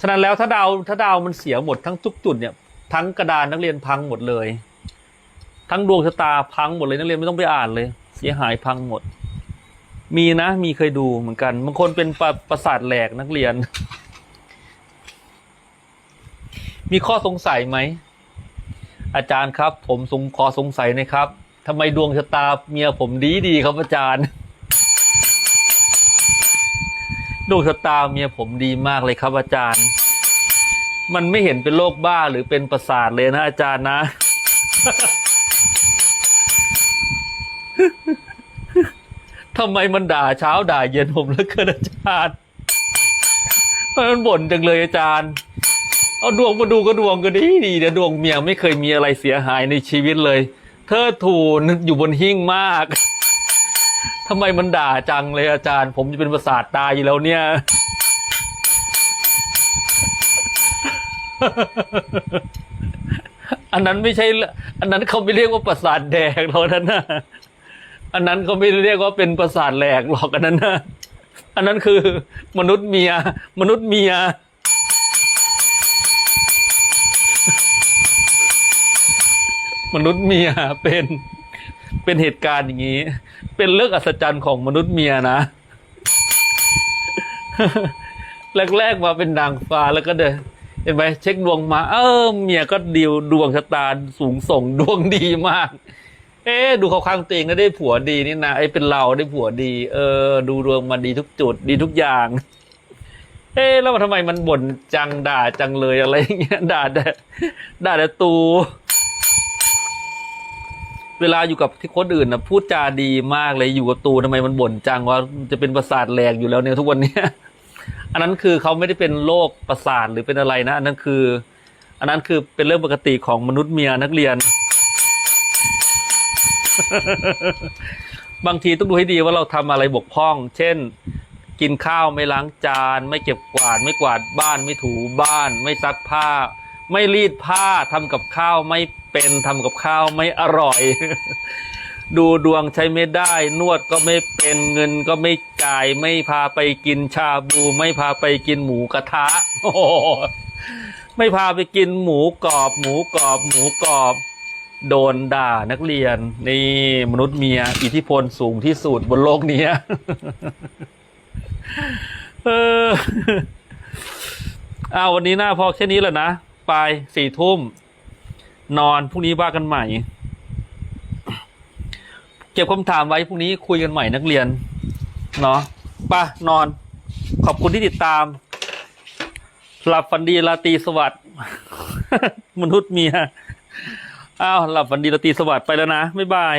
ฉะนั้นแล้วถ้าดาวถ้าดาวมันเสียหมดทั้งทุกจุดเนี่ยทั้งกระดานนักเรียนพังหมดเลย ทั้งดวงชะตาพังหมดเลยนักเรียนไม่ต้องไปอ่านเลย เสียหายพังหมด มีนะ มีเคยดูเหมือนกันบางคนเป็นประประสาทแหลกนักเรียน มีข้อสงสัยไหมอาจารย์ครับ ผมสงขอสงสัยนะครับทำไมดวงชะตาเมียผมดีดีครับอาจารย์ ดวงชะตาเมียผมดีมากเลยครับอาจารย์ มันไม่เห็นเป็นโรคบ้าหรือเป็นประสาทเลยนะอาจารย์นะ ทำไมมันด่าเช้าด่าเย็นผมเหลือเกินอาจารย์ มันบ่นจังเลยอาจารย์ เอาดวงมาดูก็ดวงก็ดีดีแต่ดวงเมียไม่เคยมีอะไรเสียหายในชีวิตเลย เธอถูนอยู่บนหิ้งมาก ทำไมมันด่าจังเลยอาจารย์ ผมจะเป็นประสาทตายอยู่แล้วเนี่ย อันนั้นไม่ใช่ อันนั้นเขาไม่เรียกว่าประสาทแดกหรอกนั่นนะอันนั้นเขาไม่เรียกว่าเป็นประสาทแหลกหรอกอันนั้นนะอันนั้นคือ มนุษย์เมีย มนุษย์เมียมนุษย์เมียเป็น เป็นเหตุการณ์อย่างนี้ เป็นเรื่องอัศจรรย์ของมนุษย์เมียนะ แรกๆมาเป็นนางฟ้าแล้วก็เดินเห็นไหมเช็คดวงมา เออเมียก็ดีวดวงชะตาสูงส่งดวงดีมาก เอ๊ดูเขาข้างตัวเองก็ได้ผัวดีนี่นะไอ้เป็นเราได้ผัวดี เออ ดูดวงมาดีทุกจุดดีทุกอย่าง เอ๊แล้วทำไมมันบ่นจังด่าจังเลยอะไรอย่างเงี้ยด่าแต่ด่าแต่ตู เวลาอยู่กับที่คนอื่นนะพูดจาดีมากเลยอยู่กับตูทำไมมันบ่นจังว่าจะเป็นประสาทแหลกอยู่แล้วเนี่ยทุกวันเนี้ยอันนั้นคือเขาไม่ได้เป็นโรคประสาทหรือเป็นอะไรนะ อันนั้นคือ อันนั้นคือเป็นเรื่องปกติของมนุษย์เมียนักเรียน บางทีต้องดูให้ดีว่าเราทำอะไรบกพร่อง เช่น กินข้าวไม่ล้างจาน ไม่เก็บกวาด ไม่กวาดบ้าน ไม่ถูบ้าน ไม่ซักผ้า ไม่รีดผ้าทำกับข้าวไม่ เป็นทำกับข้าวไม่อร่อย ดูดวงใช้ไม่ได้ นวดก็ไม่เป็นเงินก็ไม่จ่ายไม่พาไปกินชาบูไม่พาไปกินหมูกระทะโอ้ไม่พาไปกินหมูกรอบ หมูกรอบ หมูกรอบ โดนด่านักเรียน นี่มนุษย์เมีย อิทธิพลสูงที่สุดบนโลกนี้เออเอาวันนี้หน้าพอแค่นี้แหละนะ ไปสี่ทุ่ม นอนพรุ่งนี้ว่ากันใหม่ เก็บคำถามไว้พรุ่งนี้คุยกันใหม่นักเรียน เนาะป่ะนอน ขอบคุณที่ติดตามหลับฝันดีราตรีสวัสดิ์มนุษย์เมียอ้าวหลับฝันดีราตรีสวัสดิ์ไปแล้วนะบ๊ายบาย